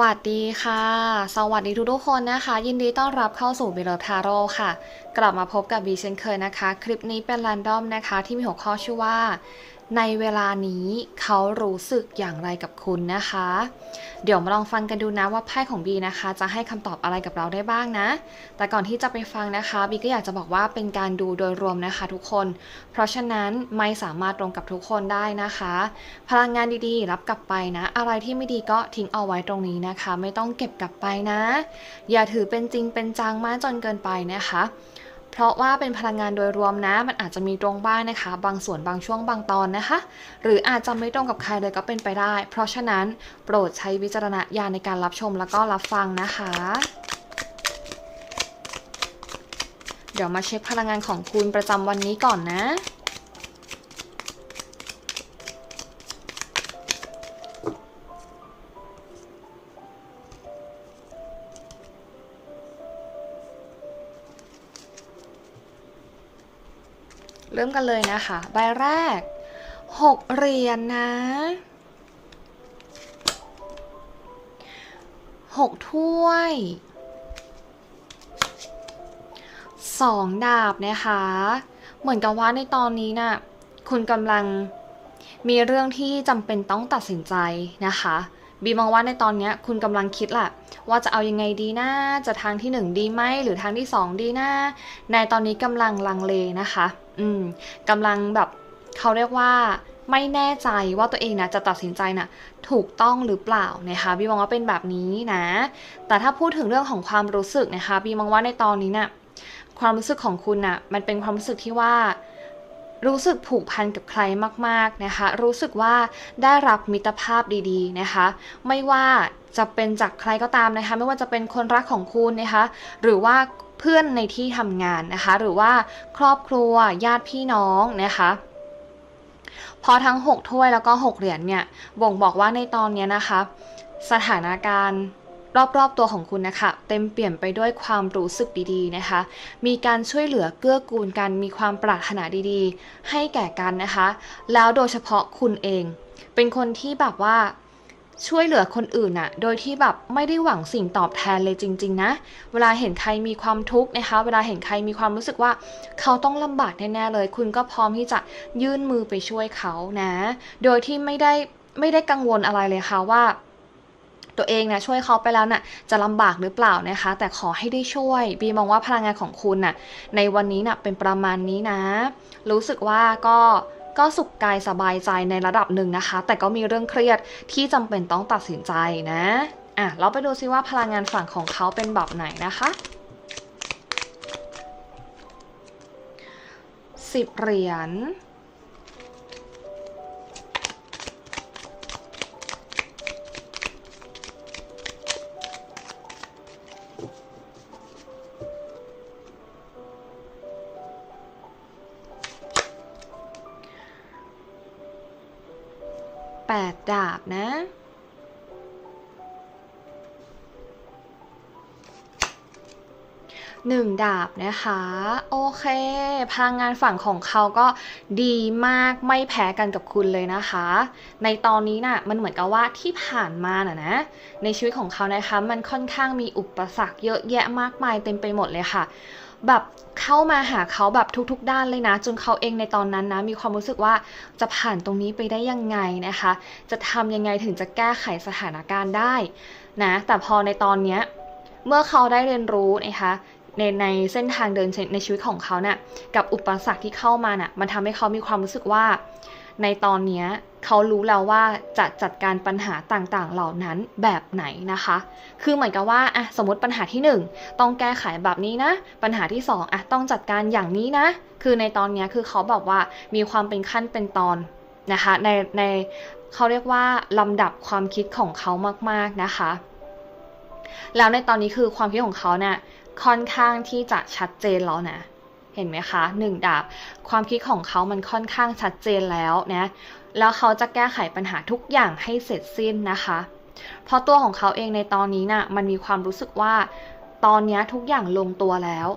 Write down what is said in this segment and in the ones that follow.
วัสดีค่ะ สวัสดีทุกๆคนนะคะ ยินดีต้อนรับเข้าสู่บิลทาโร่ค่ะ กลับมาพบกับบีเช่นเคยนะคะ คลิปนี้เป็น r รนดอมนะคะ ที่มีหัวข้อชื่อว่า ในเวลานี้เขารู้สึกอย่างไรกับคุณนะคะ เดี๋ยวมาลองฟังกันดูนะว่าไพ่ของบีนะคะ จะให้คำตอบอะไรกับเราได้บ้างนะ แต่ก่อนที่จะไปฟังนะคะบีก็อยากจะบอกว่าเป็นการดูโดยรวมนะคะทุกคน เพราะฉะนั้นไม่สามารถตรงกับทุกคนได้นะคะ พลังงานดีๆ รับกลับไปนะ อะไรที่ไม่ดีก็ทิ้งเอาไว้ตรงนี้นะคะ ไม่ต้องเก็บกลับไปนะ อย่าถือเป็นจริงเป็นจังมากจนเกินไปนะคะ เพราะว่าเป็นพลังงานโดยรวมนะ มันอาจจะมีตรงบ้างนะคะ บางส่วนบางช่วงบางตอนนะคะ หรืออาจจะไม่ตรงกับใครเลยก็เป็นไปได้ เพราะฉะนั้นโปรดใช้วิจารณญาณในการรับชมแล้วก็รับฟังนะคะ เดี๋ยวมาเช็คพลังงานของคุณประจำวันนี้ก่อนนะ เริ่มกันเลยนะคะ ใบแรก 6 เหรียญนนะ 6 ถ้วย 2 ดาบนะคะ เหมือนกับว่าในตอนนี้นะ่ะคุณกำลังมีเรื่องที่จำเป็นต้องตัดสินใจนะคะ บีมองว่าในตอนเนี้ยคุณกำลังคิดแหละว่าจะเอายังไงดีนะจะทางที่หนึ่งดีไหมหรือทางที่สองดีนะในตอนนี้กำลังลังเลนะคะ อืมกำลังแบบเขาเรียกว่าไม่แน่ใจว่าตัวเองนะจะตัดสินใจนะ่ะถูกต้องหรือเปล่านะคะบีมองว่าเป็นแบบนี้นะ แต่ถ้าพูดถึงเรื่องของความรู้สึกนะคะบีมองว่าในตอนนี้นะ่ะความรู้สึกของคุณนะ่ะมันเป็นความรู้สึกที่ว่า รู้สึกผูกพันกับใครมาก ๆนะคะ รู้สึกว่าได้รับมิตรภาพดี ๆ นะคะ ไม่ว่า จะเป็นจากใครก็ตามนะคะ ไม่ว่าจะเป็นคนรักของคุณนะคะ หรือว่าเพื่อนในที่ทำงานนะคะ หรือว่าครอบครัวญาติพี่น้องนะคะพอทั้ง 6 ถ้วยแล้วก็ 6 เหรียญเนี่ย บ่งบอกว่าในตอนนี้นะคะ สถานการณ์รอบๆตัวของคุณนะคะ เต็มเปลี่ยนไปด้วยความรู้สึกดีๆนะคะ มีการช่วยเหลือเกื้อกูลกัน มีความปรารถนาดีๆ ให้แก่กันนะคะ แล้วโดยเฉพาะคุณเอง เป็นคนที่แบบว่า ช่วยเหลือคนอื่นอะโดยที่แบบไม่ได้หวังสิ่งตอบแทนเลยจริง ๆ นะ เวลาเห็นใครมีความทุกข์นะคะ เวลาเห็นใครมีความรู้สึกว่า เขาต้องลำบากแน่ๆเลย คุณก็พร้อมที่จะยื่นมือไปช่วยเขานะ โดยที่ไม่ได้ไม่ได้กังวลอะไรเลยค่ะว่าตัวเองนะช่วยเขาไปแล้วนะ่ะจะลำบากหรือเปล่านะคะ แต่ขอให้ได้ช่วยบีมองว่าพลังงานของคุณน่ะในวันนี้น่ะเป็นประมาณนี้นะ รู้สึกว่าก็ ก็สุขกายสบายใจในระดับหนึ่งนะคะ แต่ก็มีเรื่องเครียดที่จำเป็นต้องตัดสินใจนะอะเราไปดูซิว่าพลังงานฝั่งของเขาเป็นแบบไหนนะคะสิบเหรียญ ดาบนะ หนึ่งดาบนะคะ โอเค พลังงานฝั่งของเขาก็ดีมากไม่แพ้กันกับคุณเลยนะคะ ในตอนนี้นะ่ะมันเหมือนกับว่าที่ผ่านมาน่ะนะ ในชีวิตของเขานะคะ มันค่อนข้างมีอุปสรรคเยอะแยะมากมายเต็มไปหมดเลยค่ะ แบบเข้ามาหาเขาแบบทุก ๆ ด้านเลยนะ จนเขาเองในตอนนั้นนะมีความรู้สึกว่าจะผ่านตรงนี้ไปได้ยังไงนะคะ จะทำยังไงถึงจะแก้ไขสถานการณ์ได้นะแต่พอในตอนเนี้ยเมื่อเขาได้เรียนรู้นะคะในในเส้นทางเดินในชีวิตของเขาเนะ่ยกับอุปสรรคที่เข้ามานะ่ะมันทำให้เขามีความรู้สึกว่า ในตอนนี้ เขารู้แล้วว่าจะจัดการปัญหาต่างๆ เหล่านั้นแบบไหนนะคะ คือเหมือนกับว่าอะสมมติปัญหาที่ 1 ต้องแก้ไขแบบนี้นะ ปัญหาที่ 2อะต้องจัดการอย่างนี้นะ คือในตอนนี้คือเขาแบบว่ามีความเป็นขั้นเป็นตอนนะคะในในเขาเรียกว่าลำดับความคิดของเขามากๆนะคะ แล้วในตอนนี้คือความคิดของเขาเนี่ยค่อนข้างที่จะชัดเจนแล้วนะเห็นไหมคะหนึ่งดาบความคิดของเขามันค่อนข้างชัดเจนแล้วนะ แล้วเขาจะแก้ไขปัญหาทุกอย่างให้เสร็จสิ้นนะคะ เพราะตัวของเขาเองในตอนนี้นะ่ะมันมีความรู้สึกว่า ตอนนี้ทุกอย่างลงตัวแล้ว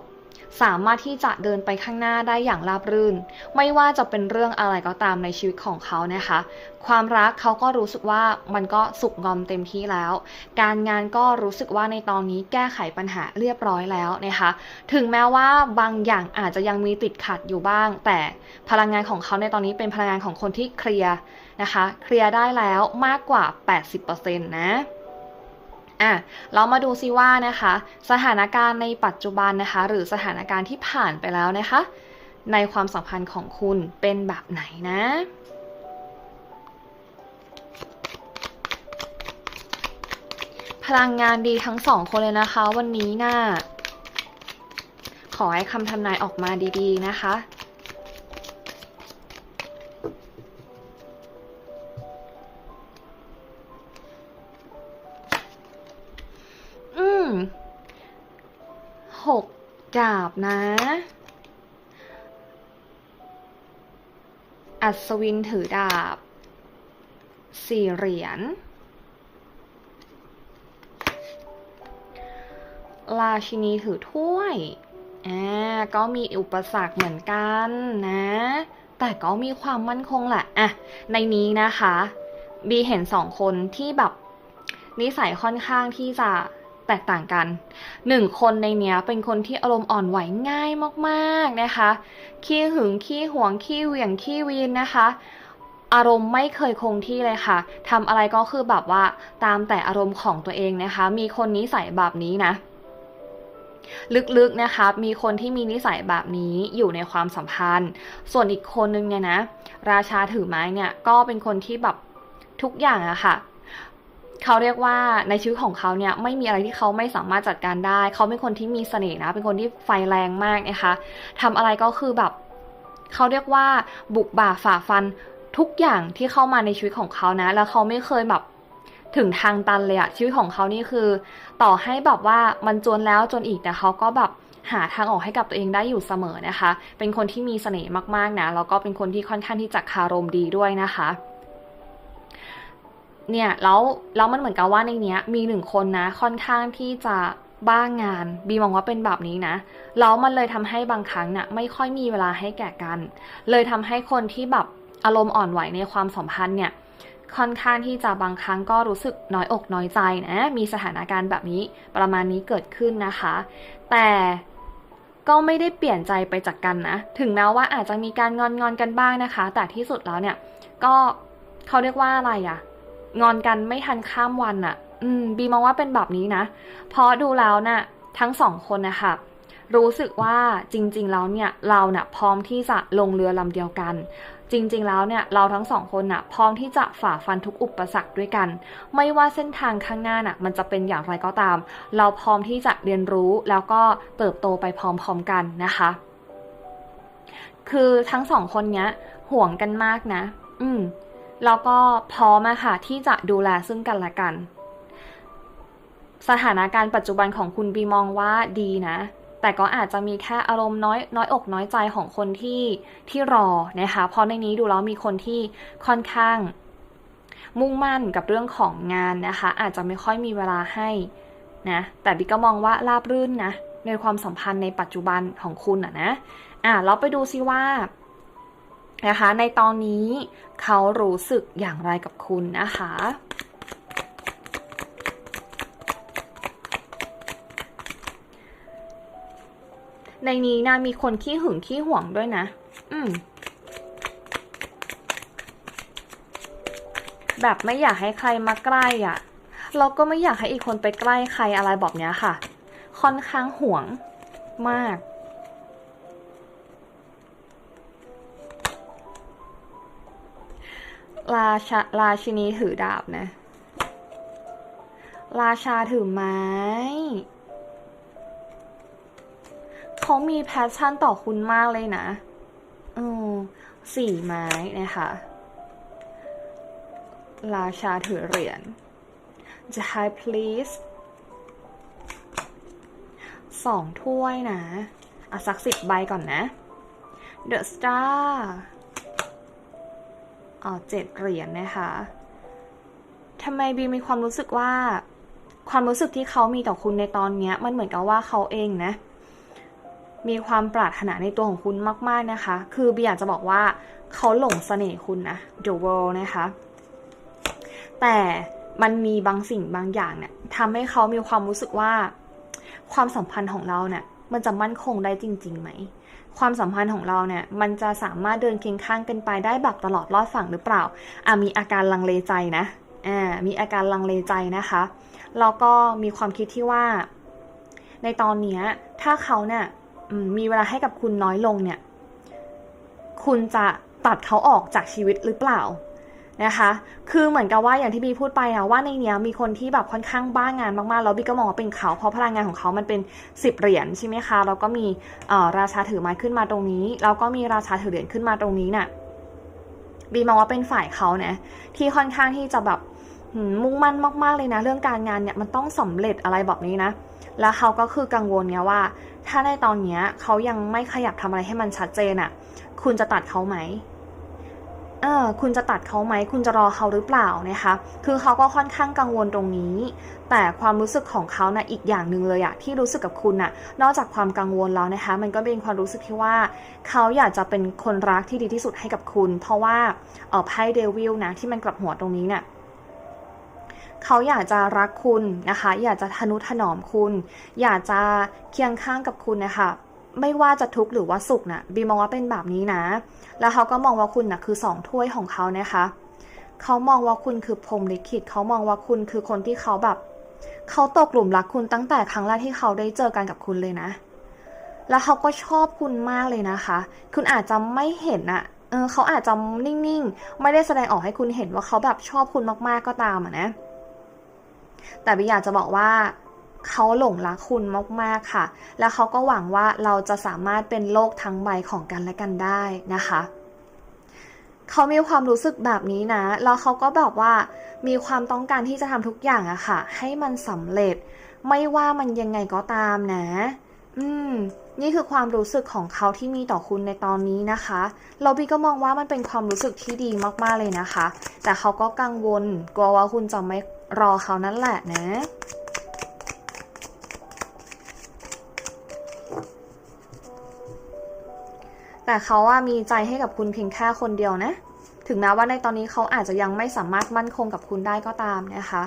สามารถที่จะเดินไปข้างหน้าได้อย่างราบรื่น ไม่ว่าจะเป็นเรื่องอะไรก็ตามในชีวิตของเขานะคะ ความรักเขาก็รู้สึกว่ามันก็สุกงอมเต็มที่แล้ว การงานก็รู้สึกว่าในตอนนี้แก้ไขปัญหาเรียบร้อยแล้วนะคะ ถึงแม้ว่าบางอย่างอาจจะยังมีติดขัดอยู่บ้าง แต่พลังงานของเขาในตอนนี้เป็นพลังงานของคนที่เคลียร์นะคะ เคลียร์ได้แล้วมากกว่า 80%นะ อะเรามาดูซิว่านะคะ สถานการณ์ในปัจจุบันนะคะ หรือสถานการณ์ที่ผ่านไปแล้วนะคะ ในความสัมพันธ์ของคุณเป็นแบบไหนนะพลังงานดีทั้งสองคนเลยนะคะ วันนี้น่ะขอให้คำทำนายออกมาดีๆนะคะ กดาบนะ อัศวินถือดาบ สี่เหรียญ ราชินีถือถ้วย อ่า ก็มีอุปสรรคเหมือนกันนะ แต่ก็มีความมั่นคงแหละ อะ ในนี้นะคะ บีเห็นสองคนที่แบบนิสัยค่อนข้างที่จะ แตกต่างกันหนึ่งคนในเนี้ยเป็นคนที่อารมณ์อ่อนไหวง่ายมากๆนะคะ ขี้หึงขี้หวงขี้เหวี่ยงขี้วีนนะคะ อารมณ์ไม่เคยคงที่เลยค่ะทำอะไรก็คือแบบว่าตามแต่อารมณ์ของตัวเองนะคะ มีคนนิสัยแบบนี้นะลึกๆ นะคะ มีคนที่มีนิสัยแบบนี้อยู่ในความสัมพันธ์ ส่วนอีกคนนึงเนี่ยนะ ราชาถือไม้เนี่ย ก็เป็นคนที่แบบทุกอย่างอะค่ะ เขาเรียกว่าในชีวิตของเขาเนี่ยไม่มีอะไรที่เขาไม่สามารถจัดการได้ เขาเป็นคนที่มีเสน่ห์นะ เป็นคนที่ไฟแรงมากนะคะทำอะไรก็คือแบบเขาเรียกว่าบุกบ่าฝ่าฟันทุกอย่างที่เข้ามาในชีวิตของเขานะ แล้วเขาไม่เคยแบบถึงทางตันเลยอะชีวิตของเขานี่คือ ต่อให้แบบว่ามันจนแล้วจนอีกแต่เขาก็แบบหาทางออกให้กับตัวเองได้อยู่เสมอนะคะ เป็นคนที่มีเสน่ห์มากๆนะแล้วก็เป็นคนที่ค่อนข้างที่จะคารมดีด้วยนะคะ เนี่ยแล้วแล้วมันเหมือนกับว่าในเนี้ย มีหนึ่งคนนะ ค่อนข้างที่จะบ้างงาน บีมองว่าเป็นแบบนี้นะแล้วมันเลยทำให้บางครั้งน่ะไม่ค่อยมีเวลาให้แก่กัน เลยทำให้คนที่แบบอารมณ์อ่อนไหวในความสัมพันธ์เนี่ยค่อนข้างที่จะบางครั้งก็รู้สึกน้อยอกน้อยใจนะมีสถานการณ์แบบนี้ประมาณนี้เกิดขึ้นนะคะ แต่ก็ไม่ได้เปลี่ยนใจไปจากกันนะ ถึงแม้ว่าอาจจะมีการงอนงอนกันบ้างนะคะ แต่ที่สุดแล้วเนี่ยก็เขาเรียกว่าอะไรอะ งอนกันไม่ทันข้ามวันอะอืม บีมองว่าเป็นแบบนี้นะ เพราะดูแล้วนะ่ะทั้งสองคนนะคะรู้สึกว่าจริงๆแล้วเนี่ยเราเนะ่ะพร้อมที่จะลงเรือลำเดียวกัน จริงๆแล้วเนี่ยเราทั้งสองคนน่ะพร้อมที่จะฝ่าฟันทุกอุปสรรคด้วยกัน ไม่ว่าเส้นทางข้างหน้าน่ะมันจะเป็นอย่างไรก็ตาม เราพร้อมที่จะเรียนรู้แล้วก็เติบโตไปพร้อมๆกันนะคะ คือทั้งสองคนเนี้ยห่วงกันมากนะ อืม แล้วก็พร้อมอะค่ะที่จะดูแลซึ่งกันและกัน สถานการณ์ปัจจุบันของคุณบีมองว่าดีนะ แต่ก็อาจจะมีแค่อารมณ์น้อยน้อยอกน้อยใจของคนที่ที่รอนะคะเพราะในนี้ดูแล้วมีคนที่ค่อนข้างมุ่งมั่นกับเรื่องของงานนะคะ อาจจะไม่ค่อยมีเวลาให้นะแต่บิ๊กก็มองว่าราบรื่นนะในความสัมพันธ์ในปัจจุบันของคุณอะนะอะเราไปดูซิว่า นะคะ ในตอนนี้เขารู้สึกอย่างไรกับคุณนะคะ ในนี้นะมีคนขี้หึงขี้หวงด้วยนะ อืม แบบไม่อยากให้ใครมาใกล้อะ เราก็ไม่อยากให้อีกคนไปใกล้ใครอะไรแบบเนี้ยค่ะ ค่อนข้างหวงมาก ราชาราชินีถือดาบนะ ราชาถือไม้ เขามีแพชชั่นต่อคุณมากเลยนะอืมสี่ไม้นะคะ ราชาถือเหรียญ The High Please สองถ้วยนะ อะสักสิบใบก่อนนะ The Star เจ็ดเหรียญนะคะทำไมบีมีความรู้สึกว่า ความรู้สึกที่เขามีต่อคุณในตอนนี้มันเหมือนกับว่าเขาเองนะ มีความปรารถนาในตัวของคุณมาก ๆนะคะ คือบีอยากจะบอกว่าเขาหลงเสน่ห์คุณนะ The World นะคะ แต่มันมีบางสิ่งบางอย่างเนี่ยทำให้เขามีความรู้สึกว่า ความสัมพันธ์ของเราเนี่ยมันจะมั่นคงได้จริงๆไหม ความสัมพันธ์ของเราเนี่ยมันจะสามารถเดินเคียงข้างกันไปได้แบบตลอดรอดฝั่งหรือเปล่าอะมีอาการลังเลใจนะอ่ามีอาการลังเลใจนะคะแล้วก็มีความคิดที่ว่า ในตอนเนี้ยถ้าเขาเนี่ยมีเวลาให้กับคุณน้อยลงเนี่ย คุณจะตัดเขาออกจากชีวิตหรือเปล่า นะคะ คือเหมือนกับว่าอย่างที่บีพูดไปอะว่าในเนี้ยมีคนที่แบบค่อนข้างบ้างงานมากๆ แล้วบีก็มองว่าเป็นเขาเพราะพลังงานของเขามันเป็นสิบเหรียญใช่ไหมคะ แล้วก็มีราชาถือไม้ขึ้นมาตรงนี้ แล้วก็มีราชาถือเหรียญขึ้นมาตรงนี้น่ะ บีมองว่าเป็นฝ่ายเขานะที่ค่อนข้างที่จะแบบมุ่งมั่นมากๆเลยนะ เรื่องการงานเนี่ยมันต้องสำเร็จอะไรแบบนี้นะ แล้วเขาก็คือกังวลไงว่า ถ้าในตอนเนี้ยเขายังไม่ขยับทำอะไรให้มันชัดเจนอะ่ะ คุณจะตัดเขาไหม เออคุณจะตัดเขาไหม คุณจะรอเขาหรือเปล่านะคะ คือเขาก็ค่อนข้างกังวลตรงนี้ แต่ความรู้สึกของเขานะ่ะอีกอย่างหนึ่งเลยอะที่รู้สึกกับคุณน่ะนอกจากความกังวลแล้วนะคะ มันก็เป็นความรู้สึกที่ว่า เขาอยากจะเป็นคนรักที่ดีที่สุดให้กับคุณ เพราะว่าเออไพ่เดวิลนะที่มันกลับหัวตรงนี้เนี่ยเขาอยากจะรักคุณนะคะ อยากจะทนุถนอมคุณ อยากจะเคียงข้างกับคุณนะคะ ไม่ว่าจะทุกข์หรือว่าสุขนะบีมองว่าเป็นแบบนี้นะ แล้วเขาก็มองว่าคุณนะคือสองถ้วยของเขานะคะเขามองว่าคุณคือพรมลิขิตเขามองว่าคุณคือคนที่เขาแบบเขาตกหลุมรักคุณตั้งแต่ครั้งแรกที่เขาได้เจอกันกับคุณเลยนะ แล้วเขาก็ชอบคุณมากเลยนะคะ คุณอาจจะไม่เห็นอะเออเขาอาจจะนิ่งๆ ไม่ได้แสดงออกให้คุณเห็นว่าเขาแบบชอบคุณมากๆก็ตามอะนะ แต่บิอยากจะบอกว่า เขาหลงรักคุณมากๆค่ะ แล้วเขาก็หวังว่าเราจะสามารถเป็นโลกทั้งใบของกันและกันได้นะคะเขามีความรู้สึกแบบนี้นะ แล้วเขาก็แบบว่ามีความต้องการที่จะทำทุกอย่างอะค่ะ ให้มันสำเร็จ ไม่ว่ามันยังไงก็ตามนะ อืม นี่คือความรู้สึกของเขาที่มีต่อคุณในตอนนี้นะคะ เราบีก็มองว่ามันเป็นความรู้สึกที่ดีมากๆเลยนะคะ แต่เขาก็กังวล กลัวว่าคุณจะไม่รอเขานั่นแหละนะ แต่เขาว่ามีใจให้กับคุณเพียงแค่คนเดียวนะ ถึงแม้ว่าในตอนนี้เขาอาจจะยังไม่สามารถมั่นคงกับคุณได้ก็ตามนะคะ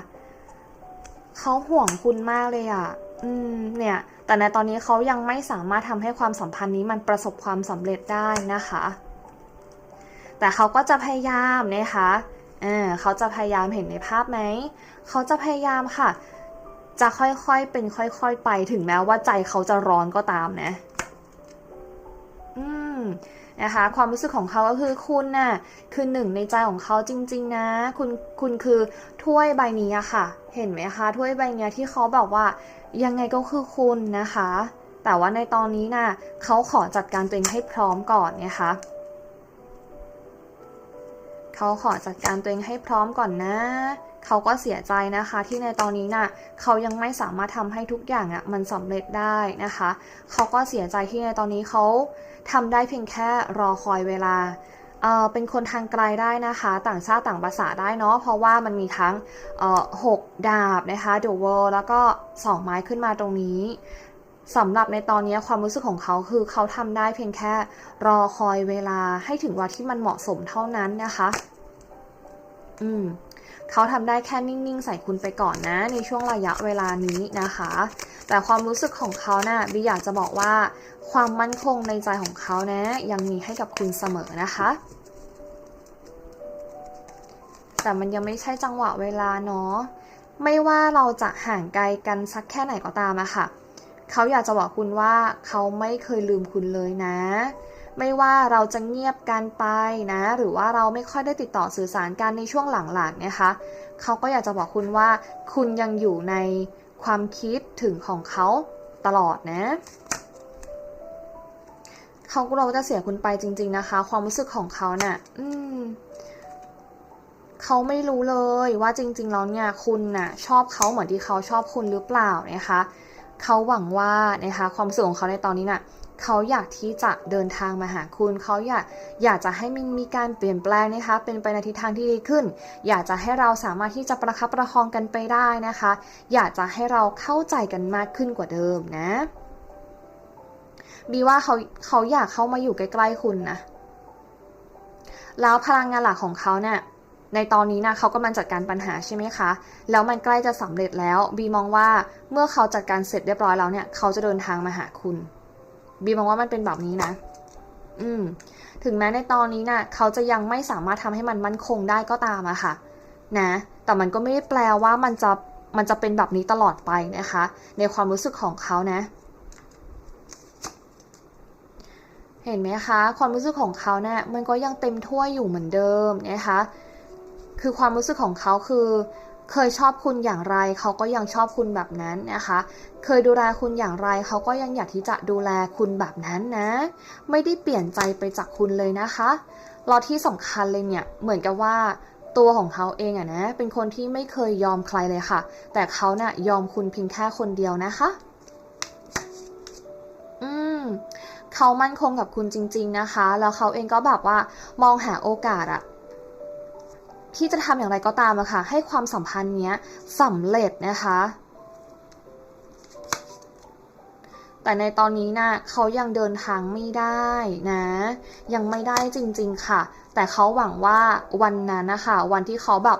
เขาห่วงคุณมากเลยอะ่ะ อืม เนี่ย แต่ในตอนนี้เขายังไม่สามารถทำให้ความสัมพันธ์นี้มันประสบความสำเร็จได้นะคะ แต่เขาก็จะพยายามนะคะเออเขาจะพยายามเห็นในภาพไหม เขาจะพยายามค่ะ จะค่อยๆเป็นค่อย ๆ ไป ถึงแม้ว่าใจเขาจะร้อนก็ตามนะ นะคะ ความรู้สึกของเขาก็คือคุณน่ะคือหนึ่งในใจของเขาจริง ๆ นะ คุณคุณคือถ้วยใบนี้อะค่ะ เห็นไหมคะถ้วยใบนี้ที่เขาบอกว่ายังไงก็คือคุณนะคะ แต่ว่าในตอนนี้น่ะเขาขอจัดการตัวเองให้พร้อมก่อนนะคะเขาขอจัดการตัวเองให้พร้อมก่อนนะ เขาก็เสียใจนะคะที่ในตอนนี้น่ะเขายังไม่สามารถทำให้ทุกอย่างอะมันสำเร็จได้นะคะ เขาก็เสียใจที่ในตอนนี้เขาทำได้เพียงแค่รอคอยเวลาเออเป็นคนทางไกลได้นะคะ ต่างชาติต่างภาษาได้เนาะเพราะว่ามันมีทั้งเออหกดาบนะคะ The World แล้วก็สองไม้ขึ้นมาตรงนี้สำหรับในตอนนี้ความรู้สึกของเขาคือเขาทำได้เพียงแค่รอคอยเวลาให้ถึงวันที่มันเหมาะสมเท่านั้นนะคะ อืม เขาทำได้แค่นิ่งๆ ใส่คุณไปก่อนนะ ในช่วงระยะเวลานี้นะคะ แต่ความรู้สึกของเขานะ่ะบิอยากจะบอกว่า ความมั่นคงในใจของเขานะ ยังมีให้กับคุณเสมอนะคะแต่มันยังไม่ใช่จังหวะเวลาเนาะ ไม่ว่าเราจะห่างไกลกันสักแค่ไหนก็ตามอะค่ะ เขาอยากจะบอกคุณว่าเขาไม่เคยลืมคุณเลยนะ ไม่ว่าเราจะเงียบกันไปนะ หรือว่าเราไม่ค่อยได้ติดต่อสื่อสารกันในช่วงหลังๆนะคะเขาก็อยากจะบอกคุณว่า คุณยังอยู่ในความคิดถึงของเขาตลอดนะเขากลัวว่าจะเสียคุณไปจริง ๆนะคะ ความรู้สึกของเขาเนะ่ะอืมเขาไม่รู้เลยว่าจริง ๆ แล้วเนี่ยคุณน่ะ ชอบเขาเหมือนที่เขาชอบคุณหรือเปล่านะคะเขาหวังว่านะคะความรู้สึกของเขาในตอนนี้น่ะ เขาอยากที่จะเดินทางมาหาคุณ เขาอยากอยากจะให้มันมีการเปลี่ยนแปลงนะคะ เป็นไปในทิศทางที่ดีขึ้น อยากจะให้เราสามารถที่จะประคับประคองกันไปได้นะคะ อยากจะให้เราเข้าใจกันมากขึ้นกว่าเดิมนะบีว่าเขาเขาอยากเข้ามาอยู่ใกล้ๆคุณนะแล้วพลังงานหลักของเขาเนี่ยในตอนนี้นะเขากำลังจัดการปัญหาใช่ไหมคะ แล้วมันใกล้จะสำเร็จแล้ว บีมองว่าเมื่อเขาจัดการเสร็จเรียบร้อยแล้วเนี่ย เขาจะเดินทางมาหาคุณ บีมองว่ามันเป็นแบบนี้นะ อืม ถึงแม้ในตอนนี้นะ่ะ เขาจะยังไม่สามารถทำให้มันมั่นคงได้ก็ตามอะค่ะ นะ แต่มันก็ไม่ได้แปลว่ามันจะมันจะเป็นแบบนี้ตลอดไปนะคะ ในความรู้สึกของเขานะ เห็นไหมคะ ความรู้สึกของเขาเนี่ยมันก็ยังเต็มถ้วยอยู่เหมือนเดิมนะคะ คือความรู้สึกของเขาคือ เคยชอบคุณอย่างไร เขาก็ยังชอบคุณแบบนั้นนะคะ เคยดูแลคุณอย่างไร เขาก็ยังอยากที่จะดูแลคุณแบบนั้นนะ ไม่ได้เปลี่ยนใจไปจากคุณเลยนะคะรอที่สำคัญเลยเนี่ยเหมือนกับว่าตัวของเขาเองอะนะ เป็นคนที่ไม่เคยยอมใครเลยค่ะ แต่เขาเนะ่ยยอมคุณเพียงแค่คนเดียวนะคะ อืมเขามั่นคงกับคุณจริง ๆนะคะ แล้วเขาเองก็แบบว่ามองหาโอกาสอะ ที่จะทำอย่างไรก็ตามอะค่ะ ให้ความสัมพันธ์เนี้ยสำเร็จนะคะ แต่ในตอนนี้นะเขายังเดินทางไม่ได้นะ ยังไม่ได้จริง ๆค่ะ แต่เขาหวังว่าวันนั้นนะคะวันที่เขาแบบ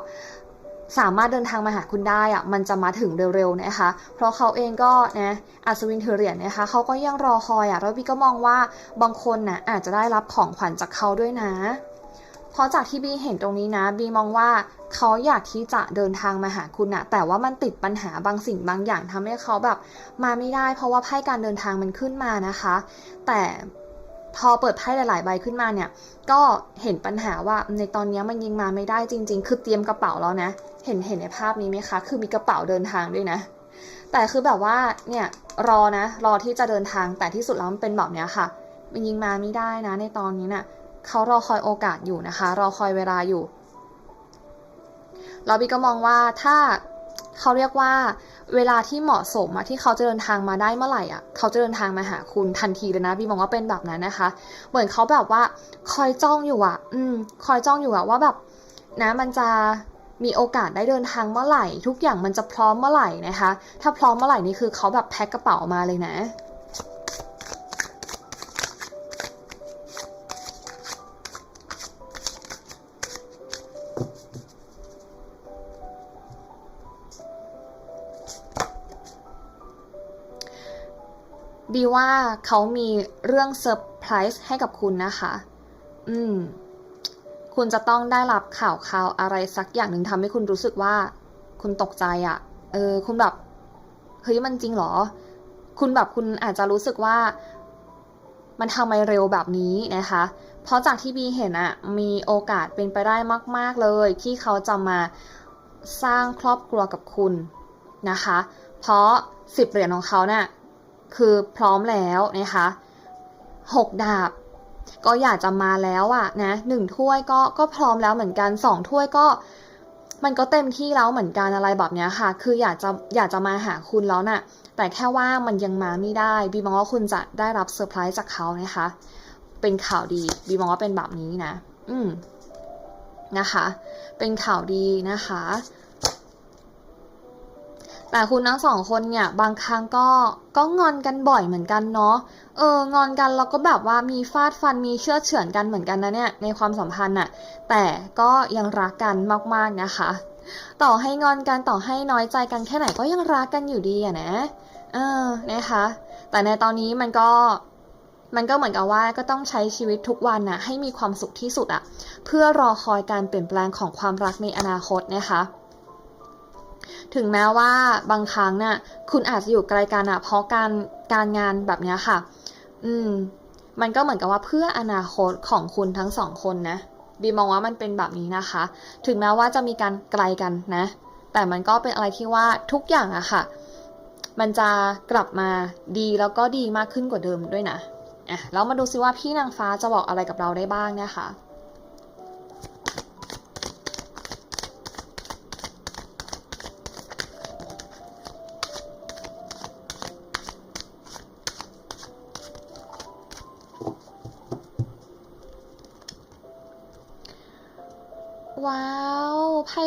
สามารถเดินทางมาหาคุณได้อะมันจะมาถึงเร็วๆนะคะ เพราะเขาเองก็นะอัศวินเทเรียนนะคะเขาก็ยังรอคอยอะแล้วพี่ก็มองว่าบางคนนะอาจจะได้รับของขวัญจากเขาด้วยนะ เพราะจากที่บีเห็นตรงนี้นะบีมองว่าเขาอยากที่จะเดินทางมาหาคุณนะแต่ว่ามันติดปัญหาบางสิ่งบางอย่างทำให้เขาแบบมาไม่ได้ เพราะว่าไพ่การเดินทางมันขึ้นมานะคะ แต่พอเปิดไพ่หลาย ๆ ใบขึ้นมาเนี่ย ก็เห็นปัญหาว่าในตอนนี้มันยิงมาไม่ได้จริง ๆ คือเตรียมกระเป๋าแล้วนะ เห็นเห็นในภาพนี้ไหมคะ คือมีกระเป๋าเดินทางด้วยนะ แต่คือแบบว่าเนี่ยรอนะ รอที่จะเดินทางแต่ที่สุดแล้วมันเป็นแบบเนี้ยค่ะ มันยิงมาไม่ได้นะในตอนนี้นะ่ะ เขารอคอยโอกาสอยู่นะคะ รอคอยเวลาอยู่เราบีก็มองว่าถ้าเขาเรียกว่าเวลาที่เหมาะสมอะที่เขาจะเดินทางมาได้เมื่อไหร่อะเขาจะเดินทางมาหาคุณทันทีเลยนะบีมองว่าเป็นแบบนั้นนะคะ เหมือนเขาแบบว่าคอยจ้องอยู่อะอืม คอยจ้องอยู่อะว่าแบบนะมันจะมีโอกาสได้เดินทางเมื่อไหร่ ทุกอย่างมันจะพร้อมเมื่อไหร่นะคะ ถ้าพร้อมเมื่อไหร่นี่คือเขาแบบแพ็คกระเป๋ามาเลยนะ บีว่าเขามีเรื่องเซอร์ไพรส์ให้กับคุณนะคะ อืม คุณจะต้องได้รับข่าวข่าวอะไรสักอย่างหนึ่งทำให้คุณรู้สึกว่า คุณตกใจอะ่ะ เออ คุณแบบ เฮ้ย มันจริงเหรอ คุณแบบคุณอาจจะรู้สึกว่า มันทำไมเร็วแบบนี้นะคะ เพราะจากที่บีเห็นอะมีโอกาสเป็นไปได้มาก ๆเลย ที่เขาจะมาสร้างครอบครัวกับคุณนะคะ เพราะสิบเหรียญของเขาเนี่ย คือพร้อมแล้วนะคะหกดาบ ก็อยากจะมาแล้วอะนะหนึ่งถ้วยก็ก็พร้อมแล้วเหมือนกันสองถ้วยก็ มันก็เต็มที่แล้วเหมือนกันอะไรแบบเนี้ยค่ะ คืออยากจะอยากจะมาหาคุณแล้วน่ะ แต่แค่ว่ามันยังมาไม่ได้บีมองว่าคุณจะได้รับเซอร์ไพรส์จากเขานะคะ เป็นข่าวดีบีมองว่าเป็นแบบนี้นะ อืมนะคะ เป็นข่าวดีนะคะ แต่คุณทั้งสองคนเนี่ยบางครั้งก็ก็งอนกันบ่อยเหมือนกันเนาะ เอองอนกันแล้วก็แบบว่ามีฟาดฟันมีเชื่อเฉือนกันเหมือนกันนะเนี่ยในความสัมพันธ์น่ะแต่ก็ยังรักกันมากๆนะคะ ต่อให้งอนกันต่อให้น้อยใจกันแค่ไหนก็ยังรักกันอยู่ดีอะนะ เออนะคะ แต่ในตอนนี้มันก็มันก็เหมือนกับว่าก็ต้องใช้ชีวิตทุกวันนะให้มีความสุขที่สุดอะเพื่อรอคอยการเปลี่ยนแปลงของความรักในอนาคตนะคะ ถึงแม้ว่าบางครั้งน่ะคุณอาจจะอยู่ไกลกันอะเพราะการการงานแบบนี้ค่ะ อืม มันก็เหมือนกับว่าเพื่ออนาคตของคุณทั้งสองคนนะบีมองว่ามันเป็นแบบนี้นะคะ ถึงแม้ว่าจะมีการไกลกันนะ แต่มันก็เป็นอะไรที่ว่าทุกอย่างอะค่ะ มันจะกลับมาดีแล้วก็ดีมากขึ้นกว่าเดิมด้วยนะอะแล้วมาดูซิว่าพี่นางฟ้าจะบอกอะไรกับเราได้บ้างนะคะ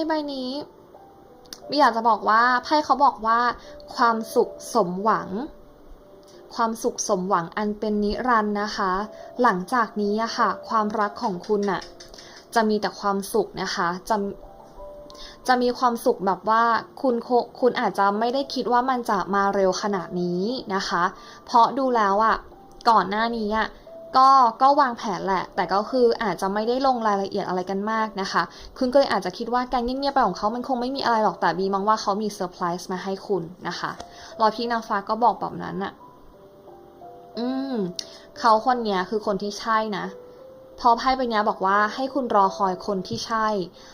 ใบนี้บีอยากจะบอกว่าไพ่เขาบอกว่า ความสุขสมหวัง ความสุขสมหวังอันเป็นนิรันดร์นะคะ หลังจากนี้อะค่ะ ความรักของคุณน่ะจะมีแต่ความสุขนะคะจะจะมีความสุขแบบว่าคุณคคุณอาจจะไม่ได้คิดว่ามันจะมาเร็วขนาดนี้นะคะ เพราะดูแล้วอะก่อนหน้านี้อะ ก็ก็วางแผนแหละ แต่ก็คืออาจจะไม่ได้ลงรายละเอียดอะไรกันมากนะคะ คุณก็เลยอาจจะคิดว่าการเงียบๆไปของเขามันคงไม่มีอะไรหรอกแต่บีมองว่าเขามีเซอร์ไพรส์มาให้คุณนะคะรอพี่นางฟ้าก็บอกแบบนั้นอะอืม เขาคนเนี้ยคือคนที่ใช่นะพอไพ่ใบเนี้ยบอกว่าให้คุณรอคอยคนที่ใช่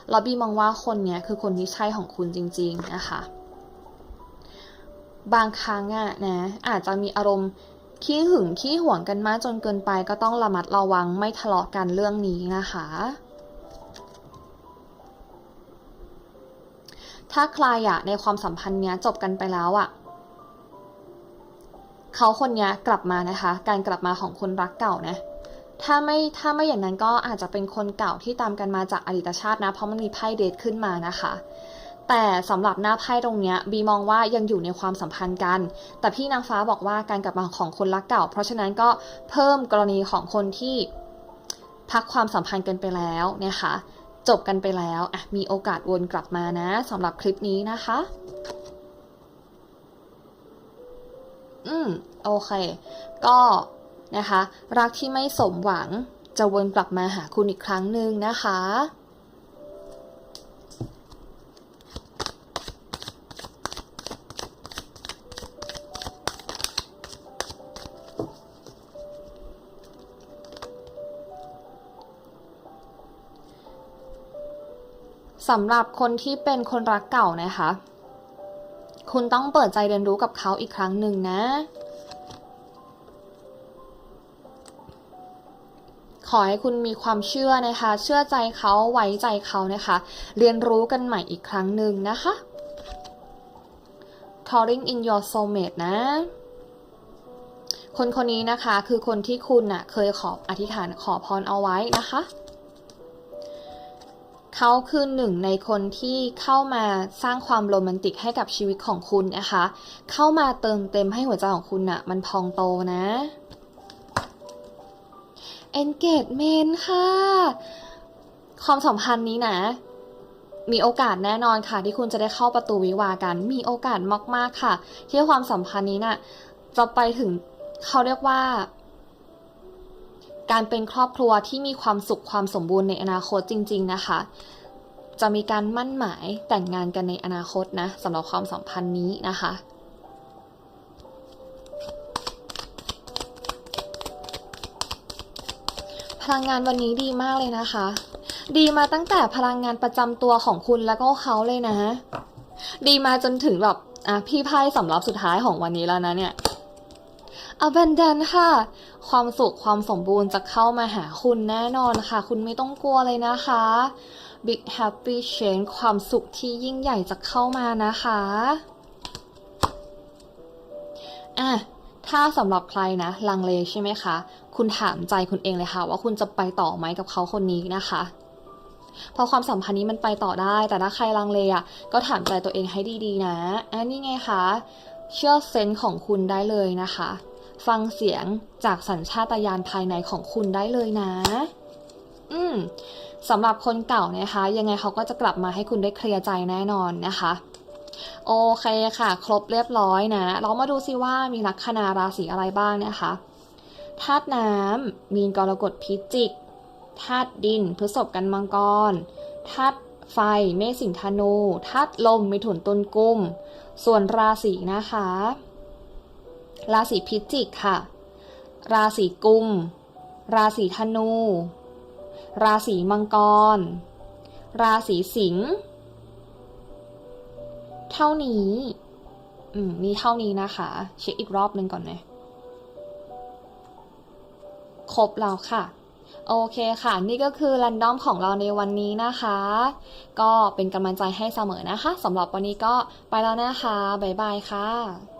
แล้วบีมองว่าคนเนี้ยคือคนที่ใช่ของคุณจริง ๆ นะคะ บางครั้งอะนะอาจจะมีอารมณ์ ขี้หึงขี้หวงกันมากจนเกินไปก็ต้องระมัดระวังไม่ทะเลาะกันเรื่องนี้นะคะ ถ้าใครอะในความสัมพันธ์เนี้ยจบกันไปแล้วอะเขาคนเนี้ยกลับมานะคะ การกลับมาของคนรักเก่านะ ถ้าไม่ถ้าไม่อย่างนั้นก็อาจจะเป็นคนเก่าที่ตามกันมาจากอดีตชาตินะ เพราะมันมีไพ่เดทขึ้นมานะคะ แต่สำหรับหน้าไพ่ตรงเนี้ยบีมองว่ายังอยู่ในความสัมพันธ์กัน แต่พี่นางฟ้าบอกว่าการกลับมาของคนรักเก่า เพราะฉะนั้นก็เพิ่มกรณีของคนที่พักความสัมพันธ์กันไปแล้วเนี่ยค่ะจบกันไปแล้วอะมีโอกาสวนกลับมานะสำหรับคลิปนี้นะคะ อืมโอเค ก็นะคะ รักที่ไม่สมหวังจะวนกลับมาหาคุณอีกครั้งหนึ่งนะคะ สำหรับคนที่เป็นคนรักเก่านะคะ คุณต้องเปิดใจเรียนรู้กับเขาอีกครั้งหนึ่งนะ ขอให้คุณมีความเชื่อนะคะ เชื่อใจเขาไว้ใจเขานะคะ เรียนรู้กันใหม่อีกครั้งหนึ่งนะคะ calling in your soulmate นะคนคนนี้นะคะคือคนที่คุณน่ะเคยขออธิษฐานขอพรเอาไว้นะคะ เขาคือหนึ่งในคนที่เข้ามาสร้างความโรแมนติกให้กับชีวิตของคุณนะคะ เข้ามาเติมเต็มให้หัวใจของคุณน่ะมันพองโตนะ engagement ค่ะ ความสัมพันธ์นี้นะ มีโอกาสแน่นอนค่ะ ที่คุณจะได้เข้าประตูวิวากัน มีโอกาสมากๆค่ะ ที่ความสัมพันธ์นี้น่ะจะไปถึงเขาเรียกว่า การเป็นครอบครัวที่มีความสุขความสมบูรณ์ในอนาคตจริง ๆ นะคะ จะมีการมั่นหมายแต่งงานกันในอนาคตนะสำหรับความสัมพันธ์นี้นะคะ พลังงานวันนี้ดีมากเลยนะคะ ดีมาตั้งแต่พลังงานประจำตัวของคุณแล้วก็เขาเลยนะ ดีมาจนถึงแบบอะพี่ไพ่สำหรับสุดท้ายของวันนี้แล้วนะเนี่ย abundance ค่ะ ความสุขความสมบูรณ์จะเข้ามาหาคุณแน่นอนค่ะ คุณไม่ต้องกลัวเลยนะคะ big happy change ความสุขที่ยิ่งใหญ่จะเข้ามานะคะอะถ้าสำหรับใครนะ ลังเลใช่ไหมคะ คุณถามใจคุณเองเลยค่ะ ว่าคุณจะไปต่อไหมกับเขาคนนี้นะคะพราะความสัมพันธ์นี้มันไปต่อได้ แต่ถ้าใครลังเลอะก็ถามใจตัวเองให้ดีๆนะอันนี้ไงคะ เชื่อเซนส์ของคุณได้เลยนะคะ ฟังเสียงจากสัญชาตญาณภายในของคุณได้เลยนะ อืมสำหรับคนเก่านะคะ ยังไงเขาก็จะกลับมาให้คุณได้เคลียร์ใจแน่นอนนะคะโอเคค่ะ ครบเรียบร้อยนะ เรามาดูซิว่ามีลัคนาราศีอะไรบ้างนะคะธาตุน้ำมีนกรกฎพิจิกธาตุดินพฤษภกันมังกรธาตุไฟเมษสิงธนูธาตุลมมิถุนตุลกุม ส่วนราศีนะคะ ราศีพิจิกค่ะ ราศีกุม ราศีธนู ราศีมังกร ราศีสิงห์ เท่านี้ อืม มีเท่านี้นะคะ เช็คอีกรอบหนึ่งก่อนนะครบแล้วค่ะโอเคค่ะ นี่ก็คือรันดอมของเราในวันนี้นะคะ ก็เป็นกำลังใจให้เสมอนะคะสำหรับวันนี้ก็ไปแล้วนะคะ บ๊ายบายค่ะ